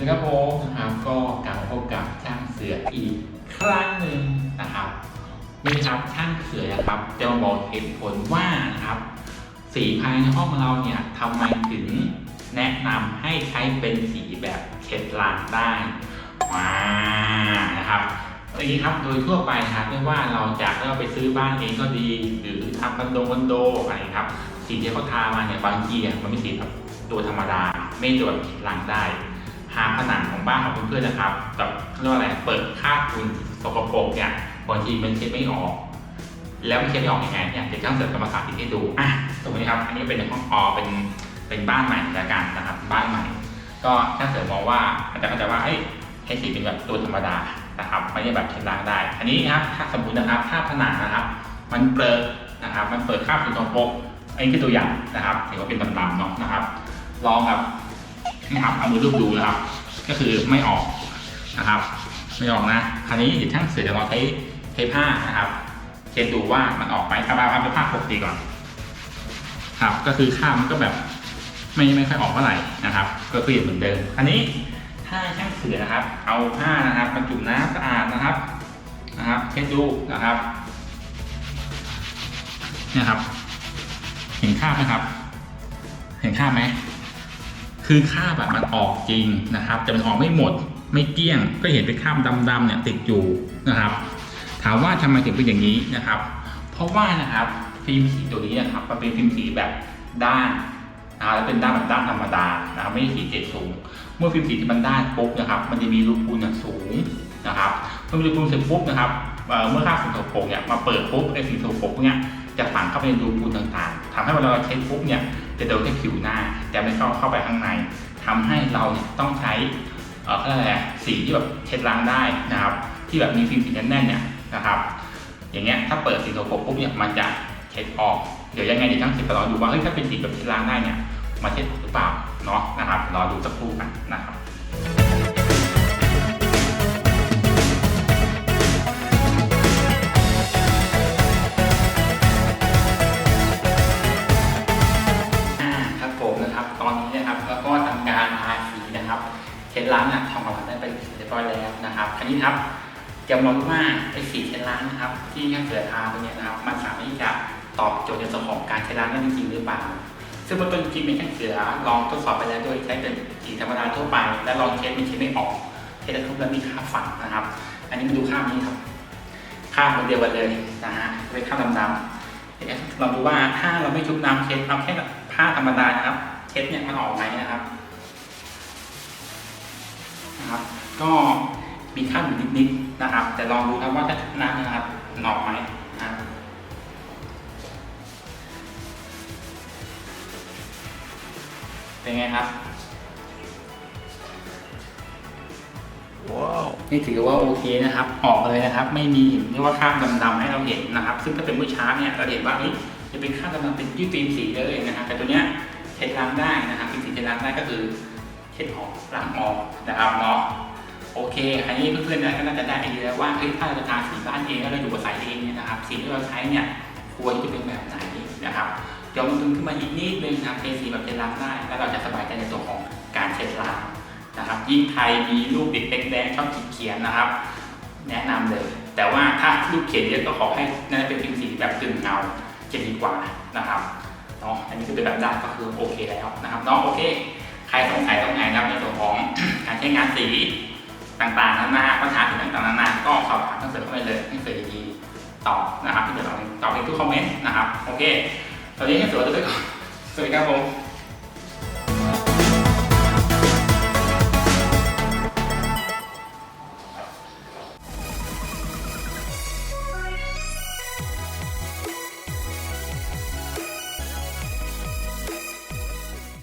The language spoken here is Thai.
สิงคโปร์นะครับก็กลับพบกับช่างเสืออีกครั้งหนึ่งนะครับนี่ครับช่างเสือนะครับจะมาบอกเหตุผลว่านะครับสีภายในห้องเราเนี่ยทำไมถึงแนะนำให้ใช้เป็นสีแบบเข็ดลางได้ว้านะครับอันนี้ครับโดยทั่วไปครับไม่ว่าเราจาะเราไปซื้อบ้านเองก็ดี หรือทำคอนโดคอนโดอะไรครับสีที่เขาทามาเนี่ยบางทีมันไม่สีแบบตัวธรรมดา ไม่ตัวแบบเข็ดลางได้ หาผนังของบ้านของเพื่อนๆนะครับแบบเรียกว่าอะไรเปิดคาบฝุ่นสกปรกเนี่ยบางทีมันเช็ดไม่ออก แล้วมันเช็ดไม่ออกยังไงเนี่ยเดี๋ยวช่างเสริมจะมาสาธิตให้ดูอะสมมตินะครับอันนี้เป็นห้องออเป็นเป็นบ้านใหม่ละกันนะครับบ้านใหม่ ก็ช่างเสริมมองว่าอาจจะเข้าใจว่าเอ้ยให้สีเป็นแบบตัวธรรมดานะครับไม่ได้แบบเช็ดล้างได้ อันนี้นะครับถ้าสมมตินะครับถ้าผนังนะครับ มันเปิดนะครับ มันเปิดคาบฝุ่นสกปรกอันนี้คือตัวอย่างนะครับถือว่าเป็นดำๆเนาะนะครับ ลองครับ นะครับเอามือรูปดูนะครับ ก็คือไม่ออกนะครับ ไม่ออกนะ คราวนี้เดี๋ยวช่างเสือจะลองใช้ใช้ผ้านะครับเช็ดดูว่ามันออกไหมถ้าบ้าเป็นผ้าปกติก่อน ครับ ก็คือข้ามมันก็แบบไม่ไม่ค่อยออกเท่าไหร่นะครับ ก็คือเหมือนเดิมอันนี้ถ้าช่างเสือนะครับ เอาผ้านะครับบรรจุน้ำสะอาดนะครับนะครับเช็ดดูนะครับเนี่ยครับ เห็นคราบไหมครับ เห็นคราบไหม คือคราบแบบมันออกจริงนะครับ แต่มันออกไม่หมดไม่เกลี้ยง ก็เห็นเป็นคราบดำๆเนี่ยติดอยู่นะครับ ถามว่าทำไมถึงเป็นอย่างนี้นะครับ เพราะว่านะครับฟิล์มสีตัวนี้นะครับมันเป็นฟิล์มสีแบบด้านนะครับแล้วเป็นด้านแบบด้านธรรมดานะครับไม่ใช่สีเจ็ดสูง เมื่อฟิล์มสีที่มันด้านปุ๊บนะครับ มันจะมีรูปูนสูงนะครับเมื่อมีรูปูนเสร็จปุ๊บนะครับเมื่อค่าฝุ่นสกปรกเนี่ยมาเปิดปุ๊บไอ้สิ่งสกปรกพวกเนี้ย จะฝังเข้าไปในรูปูนต่างๆทำให้เวลาเราเช็ดปุ๊บเนี่ยจะโดนแค่ผิวหน้าจะไม่เข้าเข้าไปข้างในทำให้เราต้องใช้เอ่อเรียกอะไรสีที่แบบเช็ดล้างได้นะครับ ที่แบบมีฟิล์มสีแน่นๆเนี่ยนะครับ อย่างเงี้ยถ้าเปิดสีสกปรกปุ๊บเนี่ยมันจะเช็ดออกเดี๋ยวยังไงเดี๋ยวช่างสิบไปรอดูว่าเฮ้ยถ้าเป็นสีแบบเช็ดล้างได้เนี่ยมาเช็ดออกหรือเปล่าเนาะนะครับรอดูสักครู่กันนะครับ ตอนนี้นะครับ แล้วก็ทำการทาสีนะครับเช็ดล้างนะทำความสะอาดได้ไปเรียบร้อยแล้วนะครับคราวนี้ครับจะมาลองดูว่าไอ้สีเช็ดล้างนะครับ ที่ช่างเสือทาตัวเนี้ยนะครับ มันสามารถที่จะตอบโจทย์ในส่วนของการเช็ดล้างได้จริงหรือเปล่า ซึ่งเบื้องต้นจริงเป็นช่างเสือลองทดสอบไปแล้วโดยใช้เป็นสีธรรมดาทั่วไป และลองเช็ดมันเช็ดไม่ออกเช็ดแล้วทุบแล้วมีคราฝังนะครับ อันนี้มาดูครานี้ครับคราบเหมือนเดียวกันเลยนะฮะเป็นคราดำๆเดี๋ยวลองดูว่าถ้าเราไม่ชุบน้ำเช็ดเอาแค่ผ้าธรรมดานะครับ เช็ดเนี่ยมันออกไหมนะครับนะครับ ก็มีค่าอยู่นิดๆนะครับ แต่ลองดูครับว่าถ้าชุบน้ำนะครับมันออกไหมนะครับเป็นไงครับนี่ถือว่าโอเคนะครับ ออกเลยนะครับ ไม่มีเรียกว่าคราบดำๆให้เราเห็นนะครับ ซึ่งถ้าเป็นเมื่อเช้าเนี่ยเราเห็นว่าเฮ้ยจะเป็นคราบดำๆเป็นยืดฟิล์มสีเลยนะครับแต่ตัวเนี้ยเช็ดล้างได้นะครับฟิล์มสีเช็ดล้างได้ก็คือเช็ดออกล้างออกนะครับเนาะโอเคอันนี้เพื่อนๆก็น่าจะได้ไอเดียแล้วว่าถ้าเราจะทาสีบ้านเองแล้วเราอยู่อาศัยเองเนี่ยนะครับสีที่เราใช้เนี่ยควรจะเป็นแบบไหนนะครับยอมดึงขึ้นมาอีกนิดนึงนะครับเป็นสีแบบเช็ดล้างได้ แล้วเราจะสบายใจในตัวของการเช็ดล้างนะครับ ยิ่งไทยมีรูปเด็กแดงๆชอบขีดเขียนนะครับ แนะนำเลย แต่ว่าถ้ารูปเขียนเยอะก็ขอให้น่าจะเป็นพิมพ์สีแบบกึ่งเงาจะดีกว่านะครับ เนาะอันนี้ก็เป็นแบบด้านก็คือโอเคแล้วนะครับเนาะโอเค ใครสงสัยตรงไหนนะครับในส่วนของการใช้งานสีต่างๆนานาปัญหาสิ่งต่างๆนานาก็สอบถามท่านเสริมเข้าไปเลยให้เสริมดีๆตอบนะครับที่จะตอบตอบในทุกคอมเมนต์นะครับโอเคตอนนี้ให้เสริมตัวไปก่อนสวัสดีครับผม